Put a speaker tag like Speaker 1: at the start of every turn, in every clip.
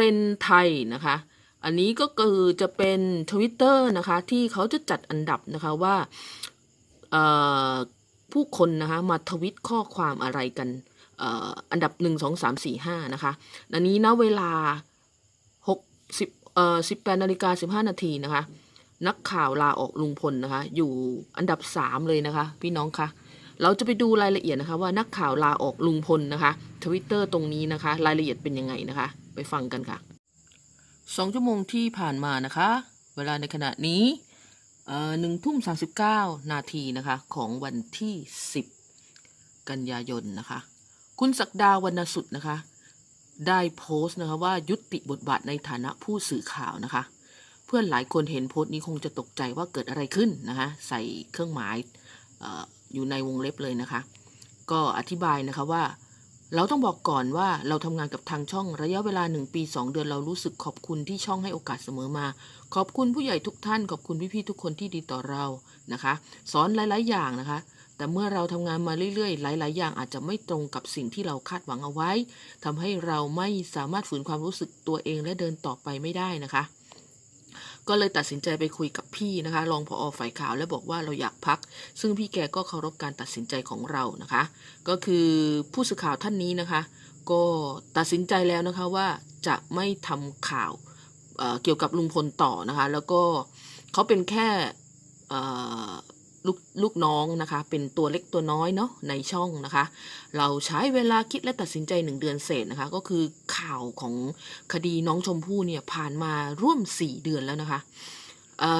Speaker 1: รนด์ไทยนะคะ อันนี้ก็คือจะเป็นทวิตเตอร์นะคะ ที่เขาจะจัดอันดับนะคะว่าผู้คนนะคะมาทวิตข้อความอะไรกันอ่ออันดับ 1 2 3 4 5 นะคะอันนี้นะเวลา6 10เอ่อ18นาฬิกา15 นาทีนะคะ นักข่าวลาออกลุงพลนะคะ อยู่อันดับ 3 เลยนะคะ พี่น้องคะเราจะไปดูรายละเอียดนะคะว่านักข่าวลาออกลุงพลนะคะทวิตเตอร์ตรงนี้นะคะ รายละเอียดเป็นยังไงนะคะ ไปฟังกันค่ะสองชั่วโมงที่ผ่านมานะคะ เวลาในขณะนี้หนึ่งทุ่มสามสิบเก้านาทีนะคะ ของวันที่สิบกันยายนนะคะ คุณศักดาวรรณสุดนะคะ ได้โพสต์นะคะว่ายุติบทบาทในฐานะผู้สื่อข่าวนะคะ เพื่อนหลายคนเห็นโพสต์นี้คงจะตกใจว่าเกิดอะไรขึ้นนะคะใส่เครื่องหมายอออยู่ในวงเล็บเลยนะคะ ก็อธิบายนะคะว่า เราต้องบอกก่อนว่าเราทำงานกับทางช่องระยะเวลา 1 ปี 2 เดือนเรารู้สึกขอบคุณที่ช่องให้โอกาสเสมอมา ขอบคุณผู้ใหญ่ทุกท่าน ขอบคุณพี่ๆทุกคนที่ดีต่อเรานะคะ สอนหลาย ๆ อย่างนะคะ แต่เมื่อเราทำงานมาเรื่อยๆ หลาย ๆ อย่างอาจจะไม่ตรงกับสิ่งที่เราคาดหวังเอาไว้ทำให้เราไม่สามารถฝืนความรู้สึกตัวเองและเดินต่อไปไม่ได้นะคะ ก็เลยตัดสินใจไปคุยกับพี่นะคะรองผอฝ่ายข่าวและบอกว่าเราอยากพัก ซึ่งพี่แกก็เคารพการตัดสินใจของเรานะคะ ก็คือผู้สื่อข่าวท่านนี้นะคะ ก็ตัดสินใจแล้วนะคะว่าจะไม่ทำข่าวเเกี่ยวกับลุงพลต่อนะคะ แล้วก็เขาเป็นแค่ ลูกลูกน้องนะคะ เป็นตัวเล็กตัวน้อยเนาะในช่องนะคะ เราใช้เวลาคิดและตัดสินใจหนึ่งเดือนเศษนะคะ ก็คือข่าวของคดีน้องชมพู่เนี่ยผ่านมาร่วม 4 เดือนแล้วนะคะ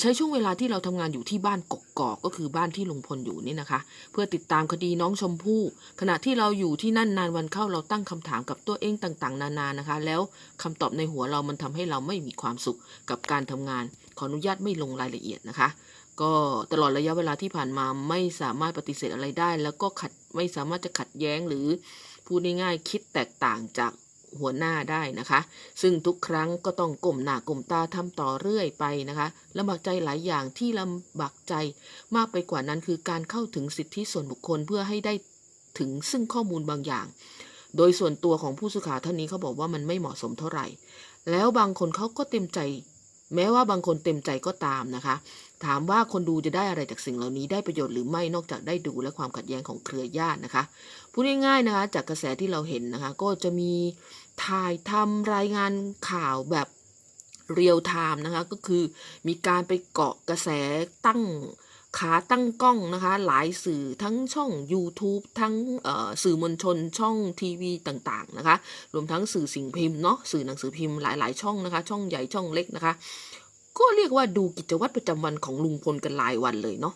Speaker 1: ใช้ช่วงเวลาที่เราทำงานอยู่ที่บ้านกกอกก็คือบ้านที่ลุงพลอยู่นี่นะคะ เพื่อติดตามคดีน้องชมพู่ ขณะที่เราอยู่ที่นั่นนานวันเข้าเราตั้งคำถามกับตัวเองต่างๆ นานานะคะ แล้วคำตอบในหัวเรามันทำให้เราไม่มีความสุขกับการทำงาน ขออนุญาตไม่ลงรายละเอียดนะคะ ก็ตลอดระยะเวลาที่ผ่านมาไม่สามารถปฏิเสธอะไรได้ แล้วก็ขัดไม่สามารถจะขัดแย้งหรือพูดง่ายๆคิดแตกต่างจากหัวหน้าได้นะคะ ซึ่งทุกครั้งก็ต้องก้มหน้าก้มตาทำต่อเรื่อยไปนะคะลำบากใจหลายอย่างที่ลำบากใจมากไปกว่านั้นคือการเข้าถึงสิทธิส่วนบุคคลเพื่อให้ได้ถึงซึ่งข้อมูลบางอย่าง โดยส่วนตัวของผู้สื่อข่าวท่านนี้เขาบอกว่ามันไม่เหมาะสมเท่าไหร่ แล้วบางคนเขาก็เต็มใจ แม้ว่าบางคนเต็มใจก็ตามนะคะ ถามว่าคนดูจะได้อะไรจากสิ่งเหล่านี้ได้ประโยชน์หรือไม่นอกจากได้ดูและความขัดแย้งของเครือญาตินะคะพูดง่ายๆนะคะจากกระแสที่เราเห็นนะคะ ก็จะมีถ่ายทำรายงานข่าวแบบเรียลไทม์นะคะก็คือมีการไปเกาะกระแสตั้ง ขาตั้งกล้องนะคะ หลายสื่อทั้งช่อง YouTube ทั้งสื่อมวลชนช่องทีวีต่างๆนะคะ รวมทั้งสื่อสิ่งพิมพ์เนาะสื่อหนังสือพิมพ์หลาย ๆ ช่องนะคะ ช่องใหญ่ช่องเล็กนะคะ ก็เรียกว่าดูกิจวัตรประจำวันของลุงพลกันรายวันเลยเนาะ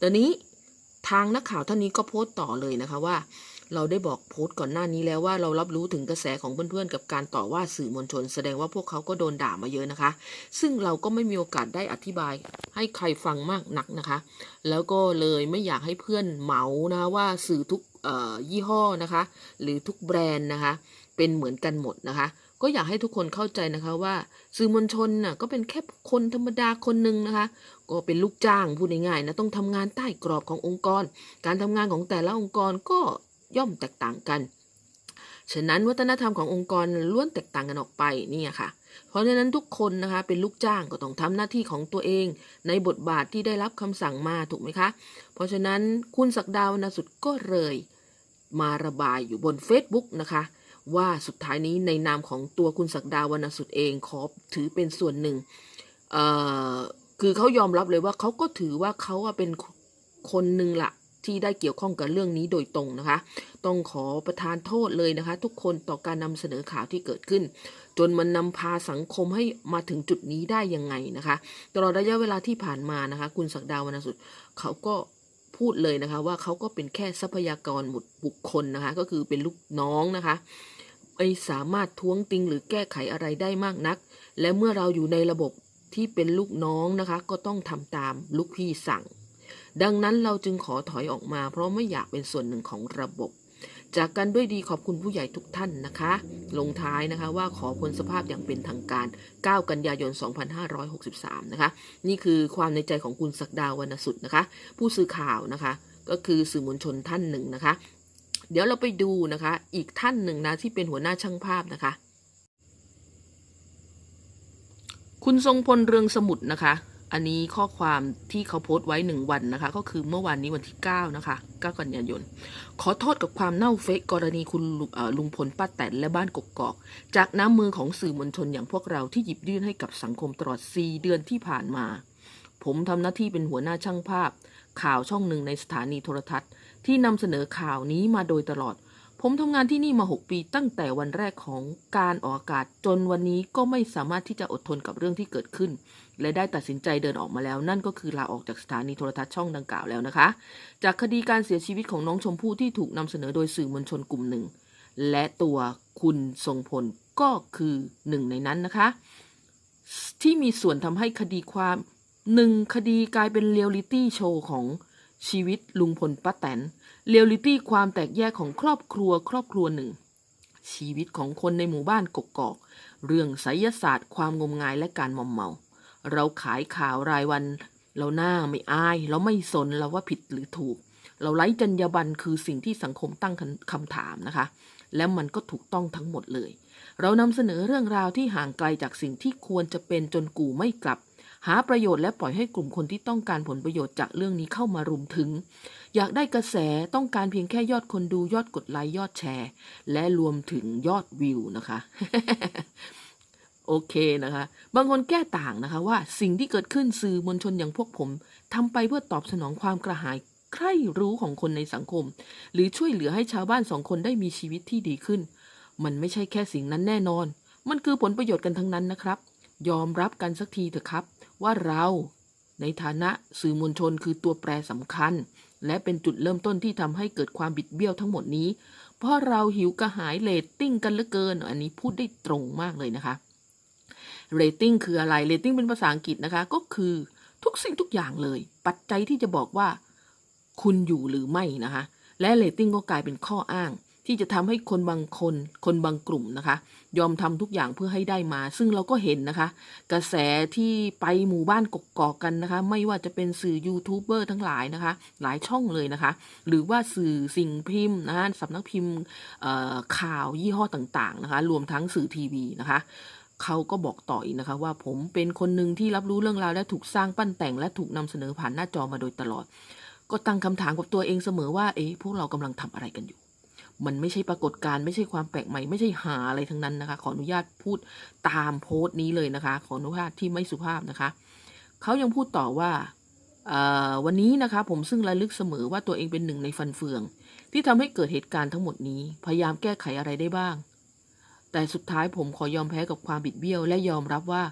Speaker 1: ตอนนี้ทางนักข่าวท่านนี้ก็โพสต์ต่อเลยนะคะว่า เราได้บอกโพสต์ก่อนหน้านี้แล้วว่าเรารับรู้ถึงกระแสของเพื่อนๆ กับการต่อว่าสื่อมวลชน แสดงว่าพวกเขาก็โดนด่ามาเยอะนะคะ ซึ่งเราก็ไม่มีโอกาสได้อธิบาย ให้ใครฟังมากนักนะคะ แล้วก็เลยไม่อยากให้เพื่อนเหมานะว่าสื่อทุกยี่ห้อนะคะ หรือทุกแบรนด์นะคะ เป็นเหมือนกันหมดนะคะ ก็อยากให้ทุกคนเข้าใจนะคะว่า สื่อมวลชนน่ะก็เป็นแค่คนธรรมดาคนหนึ่งนะคะ ก็เป็นลูกจ้างพูดง่ายๆนะต้องทำงานใต้กรอบขององค์กร การทำงานของแต่ละองค์กรก็ ย่อมแตกต่างกัน ฉะนั้นวัฒนธรรมขององค์กรล้วนแตกต่างกันออกไปนี่ค่ะ เพราะฉะนั้นทุกคนนะคะเป็นลูกจ้างก็ต้องทำหน้าที่ของตัวเอง ในบทบาทที่ได้รับคำสั่งมาถูกไหมคะ เพราะฉะนั้นคุณศักดาวรรณสุดก็เลยมาระบายอยู่บน Facebook นะคะว่าสุดท้ายนี้ในนามของตัวคุณศักดาวรรณสุดเองขอถือเป็นส่วนหนึ่ง คือเขายอมรับเลยว่าเขาก็ถือว่าเขาเป็นคนหนึ่งละ ที่ได้เกี่ยวข้องกับเรื่องนี้โดยตรงนะคะ ต้องขอประทานโทษเลยนะคะ ทุกคนต่อการนำเสนอข่าวที่เกิดขึ้น จนมันนำพาสังคมให้มาถึงจุดนี้ได้ยังไงนะคะ ตลอดระยะเวลาที่ผ่านมานะคะ คุณศักดาวรรณสุดเขาก็พูดเลยนะคะ ว่าเขาก็เป็นแค่ทรัพยากรหมุดบุคคลนะคะ ก็คือเป็นลูกน้องนะคะไม่สามารถท้วงติงหรือแก้ไขอะไรได้มากนัก และเมื่อเราอยู่ในระบบที่เป็นลูกน้องนะคะ ก็ต้องทำตามลูกพี่สั่ง ดังนั้นเราจึงขอถอยออกมา เพราะไม่อยากเป็นส่วนหนึ่งของระบบ จากกันด้วยดีขอบคุณผู้ใหญ่ทุกท่านนะคะ ลงท้ายนะคะว่าขอพ้นสภาพอย่างเป็นทางการ 9 กันยายน 2563 นะคะ นี่คือความในใจของคุณศักดาวรรณสุดนะคะ ผู้สื่อข่าวนะคะ ก็คือสื่อมวลชนท่านหนึ่งนะคะ เดี๋ยวเราไปดูนะคะ อีกท่านหนึ่งนะที่เป็นหัวหน้าช่างภาพนะคะคุณทรงพลเรืองสมุทรนะคะ อันนี้ข้อความที่เขาโพสต์ไว้หนึ่งวันนะคะ ก็คือเมื่อวานนี้วันที่ 9 นะคะ 9 กันยายน ขอโทษกับความเน่าเฟะกรณีคุณลุเอ่อลุงพลป้าแตนและบ้านกกอก จากน้ำมือของสื่อมวลชนอย่างพวกเราที่หยิบยื่นให้กับสังคมตลอด 4 เดือนที่ผ่านมา ผมทำหน้าที่เป็นหัวหน้าช่างภาพ ข่าวช่องหนึ่งในสถานีโทรทัศน์ ที่นำเสนอข่าวนี้มาโดยตลอด ผมทำงานที่นี่มา 6 ปีตั้งแต่วันแรกของการออกอากาศจนวันนี้ก็ไม่สามารถที่จะอดทนกับเรื่องที่เกิดขึ้น และได้ตัดสินใจเดินออกมาแล้ว นั่นก็คือลาออกจากสถานีโทรทัศน์ช่องดังกล่าวแล้วนะคะ จากคดีการเสียชีวิตของน้องชมพู่ที่ถูกนำเสนอโดยสื่อมวลชนกลุ่มหนึ่ง และตัวคุณทรงพลก็คือหนึ่งในนั้นนะคะ ที่มีส่วนทำให้คดีความหนึ่งคดีกลายเป็นเรียลลิตี้โชว์ของ ชีวิตลุงพลป้าแตนเรียลลิตี้ความแตกแยกของครอบครัวครอบครัวหนึ่ง ชีวิตของคนในหมู่บ้านกกอก เรื่องไสยศาสตร์ ความงมงายและการมอมเมา เราขายข่าวรายวัน เราหน้าไม่อาย เราไม่สนเราว่าผิดหรือถูก เราไร้จรรยาบรรณคือสิ่งที่สังคมตั้งคำถามนะคะ และมันก็ถูกต้องทั้งหมดเลย เรานำเสนอเรื่องราวที่ห่างไกลจากสิ่งที่ควรจะเป็นจนกูไม่กลับ หาประโยชน์และปล่อยให้กลุ่มคนที่ต้องการผลประโยชน์จากเรื่องนี้เข้ามารุมถึง อยากได้กระแสต้องการเพียงแค่ยอดคนดูยอดกดไลค์ยอดแชร์ และรวมถึงยอดวิวนะคะโอเคนะคะ บางคนแก้ต่างนะคะว่าสิ่งที่เกิดขึ้นสื่อมวลชนอย่างพวกผมทำไปเพื่อตอบสนองความกระหายใคร่รู้ของคนในสังคม หรือช่วยเหลือให้ชาวบ้านสองคนได้มีชีวิตที่ดีขึ้น มันไม่ใช่แค่สิ่งนั้นแน่นอน มันคือผลประโยชน์กันทั้งนั้นนะครับ ยอมรับกันสักทีเถอะครับ ว่าเราในฐานะสื่อมวลชนคือตัวแปรสำคัญ และเป็นจุดเริ่มต้นที่ทำให้เกิดความบิดเบี้ยวทั้งหมดนี้ เพราะเราหิวกระหายเรตติ้งกันเหลือเกิน อันนี้พูดได้ตรงมากเลยนะคะเรตติ้งคืออะไรเรตติ้งเป็นภาษาอังกฤษนะคะ ก็คือทุกสิ่งทุกอย่างเลย ปัจจัยที่จะบอกว่า คุณอยู่หรือไม่นะคะ และเรตติ้งก็กลายเป็นข้ออ้าง ที่จะทำให้คนบางคน คนบางกลุ่มนะคะ ยอมทำทุกอย่างเพื่อให้ได้มา ซึ่งเราก็เห็นนะคะ กระแสที่ไปหมู่บ้านกกอกกันนะคะ ไม่ว่าจะเป็นสื่อยูทูบเบอร์ทั้งหลายนะคะ หลายช่องเลยนะคะ หรือว่าสื่อสิ่งพิมพ์นะคะสำนักพิมพ์ข่าวยี่ห้อต่างๆนะคะ รวมทั้งสื่อทีวีนะคะเขาก็บอกต่ออีกนะคะ ว่าผมเป็นคนหนึ่งที่รับรู้เรื่องราวและถูกสร้างปั้นแต่งและถูกนำเสนอผ่านหน้าจอมาโดยตลอด ก็ตั้งคำถามกับตัวเองเสมอว่า เอ๊ะพวกเรากำลังทำอะไรกันอยู่ มันไม่ใช่ปรากฏการณ์ไม่ใช่ความแปลกใหม่ไม่ใช่หาอะไรทั้งนั้นนะคะ ขออนุญาตพูดตามโพสต์นี้เลยนะคะ ขออนุญาตที่ไม่สุภาพนะคะเขายังพูดต่อว่าวันนี้นะคะผมซึ่งระลึกเสมอว่าตัวเองเป็นหนึ่งในฟันเฟือง ที่ทำให้เกิดเหตุการณ์ทั้งหมดนี้ พยายามแก้ไขอะไรได้บ้าง แต่สุดท้ายผมขอยอมแพ้กับความบิดเบี้ยว และยอมรับว่า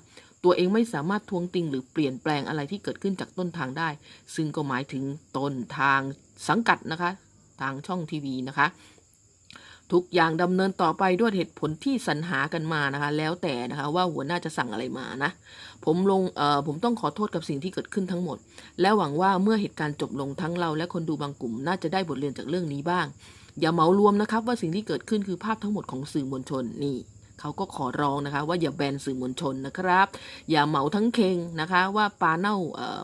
Speaker 1: ตัวเองไม่สามารถทวงติงหรือเปลี่ยนแปลงอะไรที่เกิดขึ้นจากต้นทางได้ ซึ่งก็หมายถึงต้นทางสังกัดนะคะ ทางช่องทีวีนะคะ ทุกอย่างดำเนินต่อไปด้วยเหตุผลที่สรรหากันมานะคะ แล้วแต่นะคะว่าหัวหน้าจะสั่งอะไรมานะ ผมลงเอ่อผมต้องขอโทษกับสิ่งที่เกิดขึ้นทั้งหมด และหวังว่าเมื่อเหตุการณ์จบลงทั้งเรา และคนดูบางกลุ่มน่าจะได้บทเรียนจากเรื่องนี้บ้าง อย่าเหมารวมนะครับ ว่าสิ่งที่เกิดขึ้นคือภาพทั้งหมดของสื่อมวลชนนี่เขาก็ขอร้องนะคะ ว่าอย่าแบนสื่อมวลชนนะครับ อย่าเหมาทั้งเคงนะคะ ว่าปลาเน่า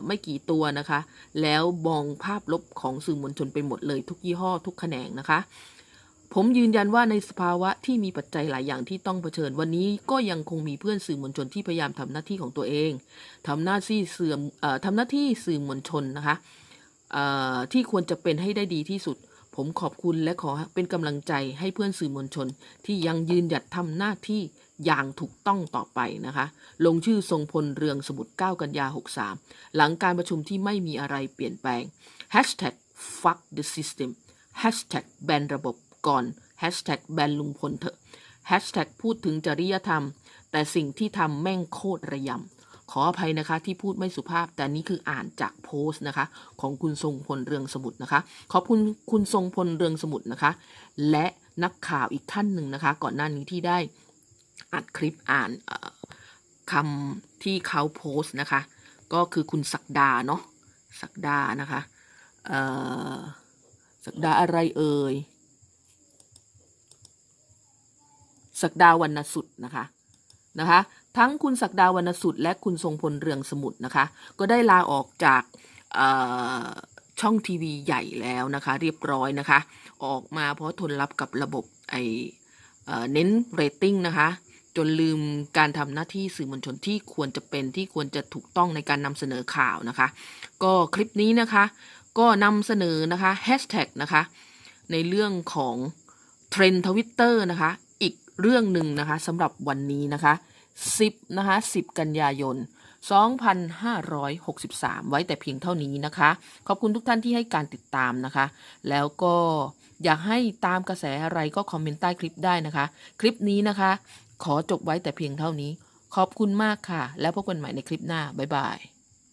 Speaker 1: ไม่กี่ตัวนะคะ แล้วมองภาพลบของสื่อมวลชนไปหมดเลยทุกยี่ห้อทุกแขนงนะคะ ผมยืนยันว่าในสภาวะที่มีปัจจัยหลายอย่างที่ต้องเผชิญวันนี้ก็ยังคงมีเพื่อนสื่อมวลชนที่พยายามทำหน้าที่ของตัวเองทำหน้าที่สื่อเอ่อทำหน้าที่สื่อมวลชนนะคะที่ควรจะเป็นให้ได้ดีที่สุด ผมขอบคุณและขอเป็นกำลังใจให้เพื่อนสื่อมวลชน ที่ยังยืนหยัดทำหน้าที่อย่างถูกต้องต่อไปนะคะ ลงชื่อทรงพลเรืองสมุทร9กันยา 63 หลังการประชุมที่ไม่มีอะไรเปลี่ยนแปลง Hashtag fuck the system Hashtag แบนระบบ ก่อน Hashtag แบนลุงพลเถอะ Hashtag พูดถึงจริยธรรม แต่สิ่งที่ทำแม่งโคตรระยำ ขออภัยนะคะที่พูดไม่สุภาพ แต่นี่คืออ่านจากโพสต์นะคะ ของคุณทรงพลเรืองสมุทรนะคะ ขอบคุณคุณทรงพลเรืองสมุทรนะคะ และนักข่าวอีกท่านหนึ่งนะคะ ก่อนหน้านี้ที่ได้อัดคลิปอ่านคำที่เขาโพสต์นะคะ ก็คือคุณศักดาเนาะศักดานะคะศักดาอะไรเอ่ย ศักดาวรรณสุดนะคะนะคะ ทั้งคุณศักดาวรรณสุดและคุณทรงพลเรืองสมุทรนะคะ ก็ได้ลาออกจากช่องทีวีใหญ่แล้วนะคะ เรียบร้อยนะคะ ออกมาเพราะทนรับกับระบบไอเน้นเรตติ้งนะคะจนลืมการทำหน้าที่สื่อมวลชนที่ควรจะเป็นที่ควรจะถูกต้องในการนำเสนอข่าวนะคะ ก็คลิปนี้นะคะก็นำเสนอนะคะแฮชแท็กนะคะในเรื่องของเทรนด์ทวิตเตอร์นะคะ เรื่องหนึ่งนะคะสำหรับวันนี้นะคะ 10นะคะ10 กันยายน 2563 ไว้แต่เพียงเท่านี้นะคะ ขอบคุณทุกท่านที่ให้การติดตามนะคะ แล้วก็อยากให้ตามกระแสอะไรก็คอมเมนต์ใต้คลิปได้นะคะ คลิปนี้นะคะ ขอจบไว้แต่เพียงเท่านี้ ขอบคุณมากค่ะ แล้วพบกันใหม่ในคลิปหน้า บ๊ายบาย